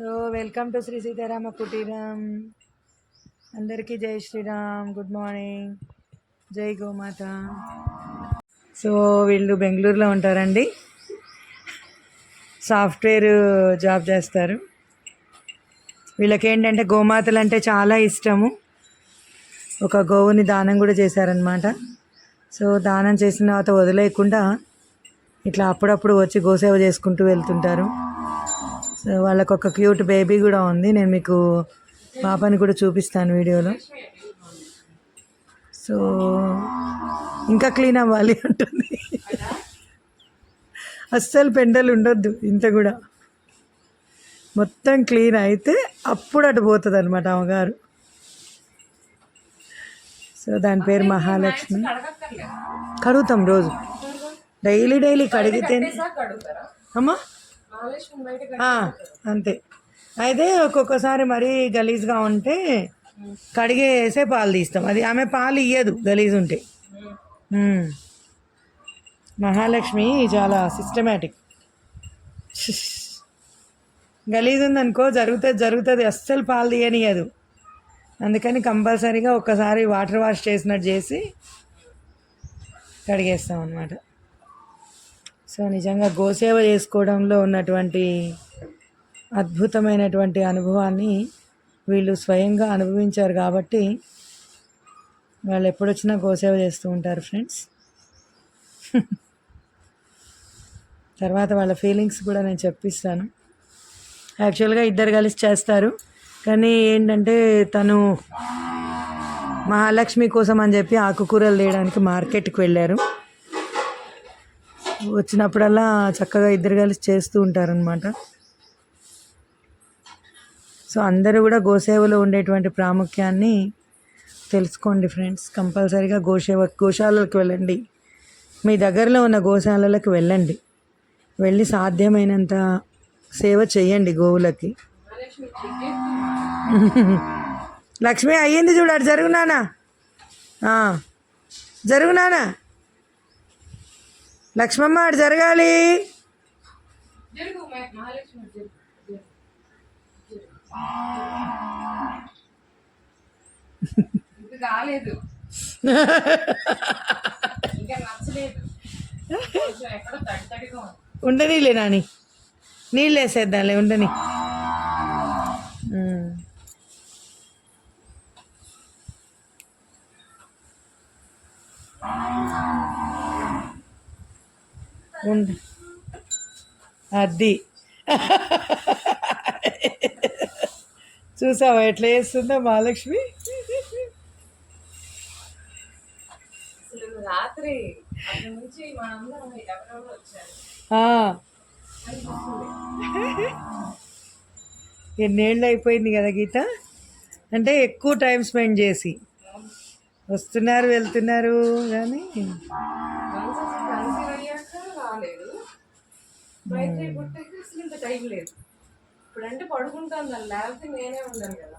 So welcome to Shri Sitarama కుటీరం అందరికీ జై శ్రీరామ్ గుడ్ మార్నింగ్. జై గోమాత. సో వీళ్ళు బెంగళూరులో ఉంటారండి. సాఫ్ట్వేర్ జాబ్ చేస్తారు. వీళ్ళకి ఏంటంటే గోమాతలు అంటే చాలా ఇష్టము. ఒక గోవుని దానం కూడా చేశారనమాట సో దానం చేసిన తర్వాత వదిలేయకుండా ఇట్లా అప్పుడప్పుడు వచ్చి గోసేవ చేసుకుంటూ వెళ్తుంటారు. సో వాళ్ళకు ఒక క్యూట్ బేబీ కూడా ఉంది. నేను మీకు పాపని కూడా చూపిస్తాను వీడియోలో. సో ఇంకా క్లీన్ అవ్వాలి ఉంటుంది అస్సలు పెండలు ఉండొద్దు ఇంత కూడా. మొత్తం క్లీన్ అయితే అప్పుడు అటు పోతుంది అనమాట అమ్మగారు సో దాని పేరు మహాలక్ష్మి. కడుగుతాం రోజు. డైలీ డైలీ కడిగితే అమ్మా! అంతే. అయితే ఒక్కొక్కసారి మరీ గలీజ్గా ఉంటే కడిగేసే పాలు తీస్తాం. అది ఆమె పాలు ఇయ్యదు గలీజ్ ఉంటే. మహాలక్ష్మి చాలా సిస్టమేటిక్ గలీజ్ ఉందనుకో జరుగుతుంది జరుగుతుంది అస్సలు పాలు తీయనియదు అందుకని కంపల్సరీగా ఒక్కసారి వాటర్ వాష్ చేసినట్టు చేసి కడిగేస్తాం అన్నమాట. సో నిజంగా గోసేవ చేసుకోవడంలో ఉన్నటువంటి అద్భుతమైనటువంటి అనుభవాన్ని వీళ్ళు స్వయంగా అనుభవించారు కాబట్టి వాళ్ళు ఎప్పుడొచ్చినా గోసేవ చేస్తూ ఉంటారు ఫ్రెండ్స్ తర్వాత వాళ్ళ ఫీలింగ్స్ కూడా నేను చెప్పిస్తాను. యాక్చువల్గా ఇద్దరు కలిసి చేస్తారు. కానీ ఏంటంటే తను మహాలక్ష్మి కోసం అని చెప్పి ఆకుకూరలు తీయడానికి మార్కెట్కి వెళ్ళారు. వచ్చినప్పుడల్లా చక్కగా ఇద్దరు కలిసి చేస్తూ ఉంటారనమాట సో అందరూ కూడా గోసేవలో ఉండేటువంటి ప్రాముఖ్యాన్ని తెలుసుకోండి ఫ్రెండ్స్. కంపల్సరీగా గోసేవ గోశాలలకు వెళ్ళండి. మీ దగ్గరలో ఉన్న గోశాలలకు వెళ్ళండి. వెళ్ళి సాధ్యమైనంత సేవ చేయండి గోవులకి. లక్ష్మి అయ్యింది చూడాడు జరుగునానా జరుగునానా లక్ష్మమ్మ ఆడు జరగాలి. కాలేదు ఉండనీలే నాని. నీళ్ళు వేసేద్దాంలే ఉండని. Ah. ఉండు. అది. చూసావా ఎట్లా చేస్తుందో మహాలక్ష్మి? రాత్రి. ఎన్నేళ్ళు అయిపోయింది కదా గీత? అంటే ఎక్కువ టైం స్పెండ్ చేసి. వస్తున్నారు వెళ్తున్నారు కానీ మైత్రి పుట్టాక అసలు ఇంత టైం లేదు. ఇప్పుడంటే పడుకుంటాను దాన్ని లేకపోతే నేనే ఉన్నాను కదా.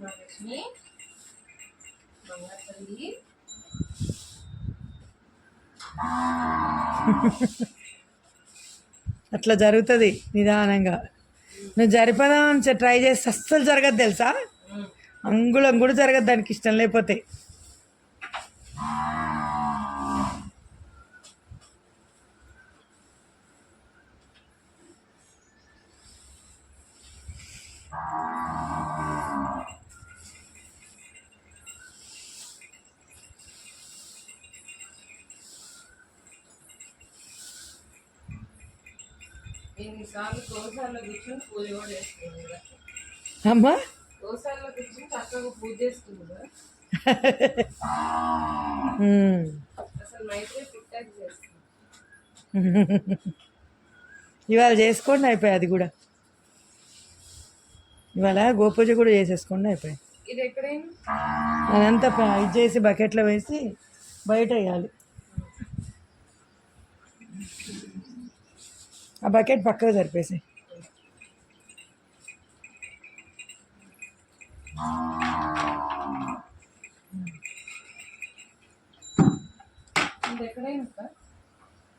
మహాలక్ష్మి. బంగారు అట్లా జరుగుతుంది నిదానంగా. నువ్వు జరిపదాం ట్రై చేస్తే అస్సలు జరగదు తెలుసా? అంగుళం కూడా జరగదు దానికి ఇష్టం లేకపోతే. అమ్మా! చక్కగా పూజ. అసలు చేస్తుంది. ఇవాళ చేసుకోండి అయిపోయి అది కూడా. ఇవాళ గోపూజ కూడా చేసేసుకోండి అయిపోయి. ఇది ఎక్కడైనా అదంతా ఇది చేసి బకెట్లో వేసి బయట వేయాలి. ఆ బకెట్ పక్కకు సరిపేసి ఇది ఎక్కడైనా ఉందా?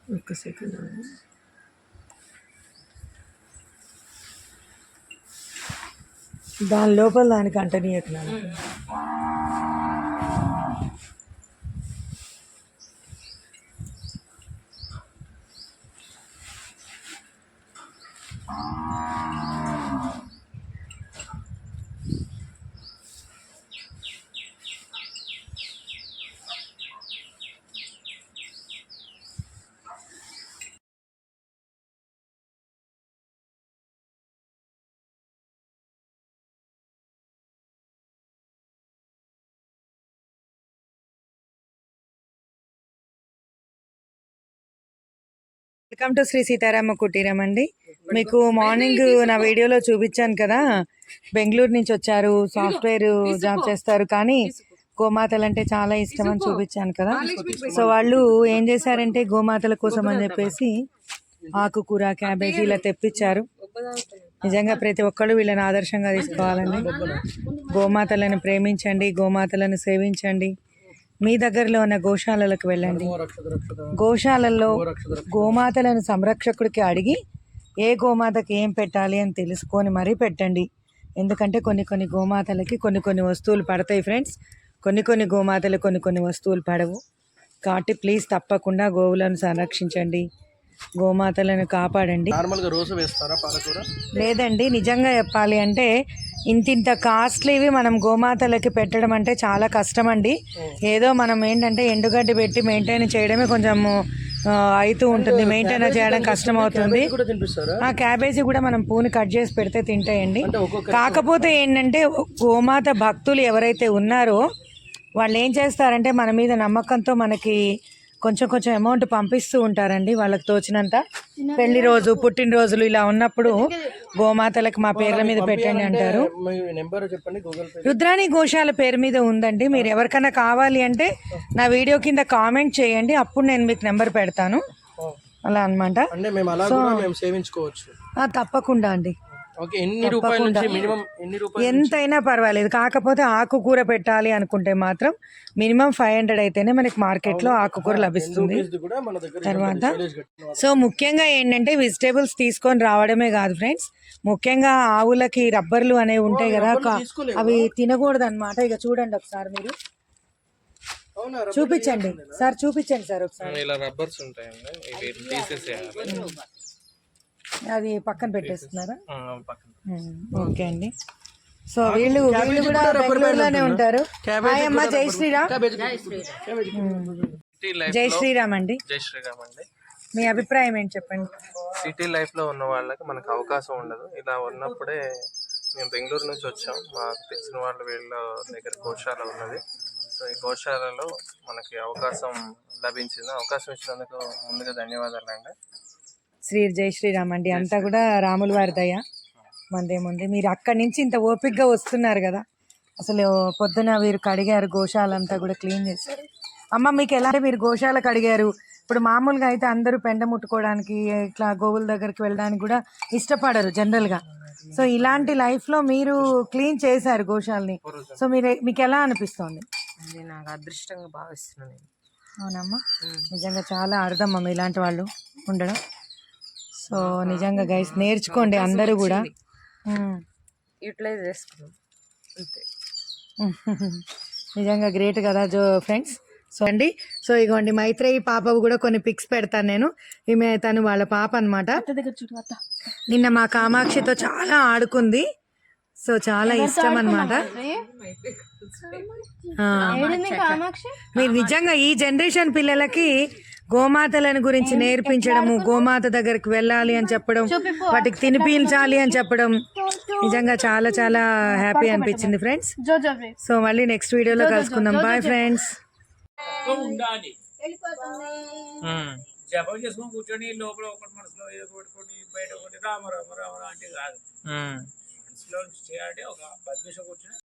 ఒక్క సెకండ్ దాని లోపల దానికి అంటనీయకు నాకు వెల్కమ్ టు శ్రీ సీతారామ కుటీరం అండి. మీకు మార్నింగ్ నా వీడియోలో చూపించాను కదా. బెంగళూరు నుంచి వచ్చారు. సాఫ్ట్వేర్ జాబ్ చేస్తారు కానీ గోమాతలు అంటే చాలా ఇష్టం అని చూపించాను కదా. సో వాళ్ళు ఏం చేశారంటే గోమాతల కోసం అని చెప్పేసి ఆకుకూర క్యాబేజీ ఇలా తెప్పించారు. నిజంగా ప్రతి ఒక్కళ్ళు వీళ్ళని ఆదర్శంగా తీసుకోవాలండి. గోమాతలను ప్రేమించండి గోమాతలను సేవించండి. మీ దగ్గరలో ఉన్న గోశాలలకు వెళ్ళండి. గోశాలల్లో గోమాతలను సంరక్షకుడికి అడిగి ఏ గోమాతకి ఏం పెట్టాలి అని తెలుసుకొని మరీ పెట్టండి. ఎందుకంటే కొన్ని కొన్ని గోమాతలకి కొన్ని కొన్ని వస్తువులు పడతాయి ఫ్రెండ్స్. కొన్ని కొన్ని గోమాతలు కొన్ని కొన్ని వస్తువులు పడవు. కాబట్టి ప్లీజ్ తప్పకుండా గోవులను సంరక్షించండి. గోమాతలను కాపాడండి. నార్మల్గా రోజు వేస్తారా పాలకూర? లేదండి నిజంగా చెప్పాలి అంటే ఇంతింత కాస్ట్లీవి మనం గోమాతలకి పెట్టడం అంటే చాలా కష్టం అండి ఏదో మనం ఏంటంటే ఎండుగడ్డి పెట్టి మెయింటైన్ చేయడమే కొంచెం అవుతూ ఉంటుంది. మెయింటైన్ చేయడం కష్టం అవుతుంది ఆ క్యాబేజీ కూడా మనం పూని కట్ చేసి పెడితే తింటాయండి. కాకపోతే ఏంటంటే గోమాత భక్తులు ఎవరైతే ఉన్నారో వాళ్ళు ఏం చేస్తారంటే మన మీద నమ్మకంతో మనకి కొంచెం కొంచెం అమౌంట్ పంపిస్తూ ఉంటారండి. వాళ్ళకి తోచినంత పెళ్ళి రోజు పుట్టినరోజులు ఇలా ఉన్నప్పుడు గోమాతలకు మా పేర్ల మీద పెట్టండి అంటారు. మీ నెంబర్ చెప్పండి గూగుల్ పే రుద్రాణి గోశాల పేరు మీద ఉందండి. మీరు ఎవరికైనా కావాలి అంటే నా వీడియో కింద కామెంట్ చేయండి. అప్పుడు నేను మీకు నెంబర్ పెడతాను. అలా అన్నమాట. అంటే మేము అలా కూడా మేము సేవించుకోవచ్చు. ఆ, తప్పకుండా అండి. ఎన్ని రూపాయల నుంచి మినిమం ఎన్ని రూపాయలు ఎంతైనా పర్వాలేదు. కాకపోతే ఆకుకూర పెట్టాలి అనుకుంటే మాత్రం మినిమం ఫైవ్ హండ్రెడ్ అయితేనే మనకి మార్కెట్లో ఆకుకూర లభిస్తుంది. తర్వాత సో ముఖ్యంగా ఏంటంటే వెజిటేబుల్స్ తీసుకొని రావడమే కాదు ఫ్రెండ్స్. ముఖ్యంగా ఆవులకి రబ్బర్లు అనేవి ఉంటాయి కదా. అవి తినకూడదు అనమాట ఇక చూడండి ఒకసారి మీరు. అవునా చూపించండి. సార్ చూపించండి సార్ ఒకసారి. ఇలా రబ్బర్స్ ఉంటాయండి. ఇవి తీసేసేయాలి. అది పక్కన పెట్టేస్తున్నారా? ఆ, పక్కన ఉమ్, ఓకే అండి. సో వీళ్ళు వీళ్ళు కూడా బెంగళూరులోనే ఉంటారు. హాయ్ అమ్మ జై శ్రీరామ్. సిటీ లైఫ్ జై శ్రీరామ్ అండి. జై శ్రీరామ్ అండి. మీ అభిప్రాయం ఏంటి చెప్పండి? సిటీ లైఫ్లో ఉన్న వాళ్ళకి మనకు అవకాశం ఉండదు. ఇలా ఉన్నప్పుడే మేము బెంగళూరు నుంచి వచ్చాం. మాకు తెలిసిన వాళ్ళ వీళ్ళ దగ్గర గోశాల ఉన్నది. సో ఈ గోశాలలో మనకి అవకాశం లభించింది. అవకాశం ఇచ్చినందుకు ముందుగా ధన్యవాదాలు అండి శ్రీ జై శ్రీరామ్ అండి. అంతా కూడా రాముల వారి దయ. మందేముంది. మీరు అక్కడి నుంచి ఇంత ఓపిక్గా వస్తున్నారు కదా. అసలు పొద్దున వీరు కడిగారు గోశాలంతా కూడా క్లీన్ చేశారు అమ్మ మీకు ఎలా అంటే మీరు గోశాల కడిగారు? ఇప్పుడు మామూలుగా అయితే అందరూ పెండ ముట్టుకోవడానికి ఇట్లా గోవుల దగ్గరికి వెళ్ళడానికి కూడా ఇష్టపడరు జనరల్గా. సో ఇలాంటి లైఫ్లో మీరు క్లీన్ చేశారు గోశాలని. సో మీరు మీకు ఎలా అనిపిస్తుంది? నాకు అదృష్టంగా భావిస్తున్నాను నేను. అవునమ్మా. నిజంగా చాలా అర్థం ఇలాంటి వాళ్ళు ఉండడం. సో నిజంగా గైస్ నేర్చుకోండి అందరూ కూడా. యూటిలైజ్ చేసుకున్నాం అంతే. నిజంగా గ్రేట్ కదా జో ఫ్రెండ్స్ సో అండి సో ఇగోండి మైత్రేయి పాప కూడా కొన్ని పిక్స్ పెడతాను నేను. ఈమె తను వాళ్ళ పాప అనమాట నిన్న మా కామాక్షితో చాలా ఆడుకుంది. సో చాలా ఇష్టం అనమాట మీరు? నిజంగా ఈ జనరేషన్ పిల్లలకి గోమాతలను గురించి నేర్పించడము గోమాత దగ్గరికి వెళ్ళాలి అని చెప్పడం వాటికి తినిపించాలి అని చెప్పడం. నిజంగా చాలా చాలా హ్యాపీ అనిపించింది ఫ్రెండ్స్. సో మళ్ళీ నెక్స్ట్ వీడియోలో కలుసుకుందాం. Bye friends. జపం చేసుకొని కూర్చొని లోపల ఒకటి మనసులో ఏదో కొట్టుకొని బయట ఒకటి రామ రామ రామ అంటే కాదు. మనసులో చేయాలంటే ఒక పది నిమిషం కూర్చొని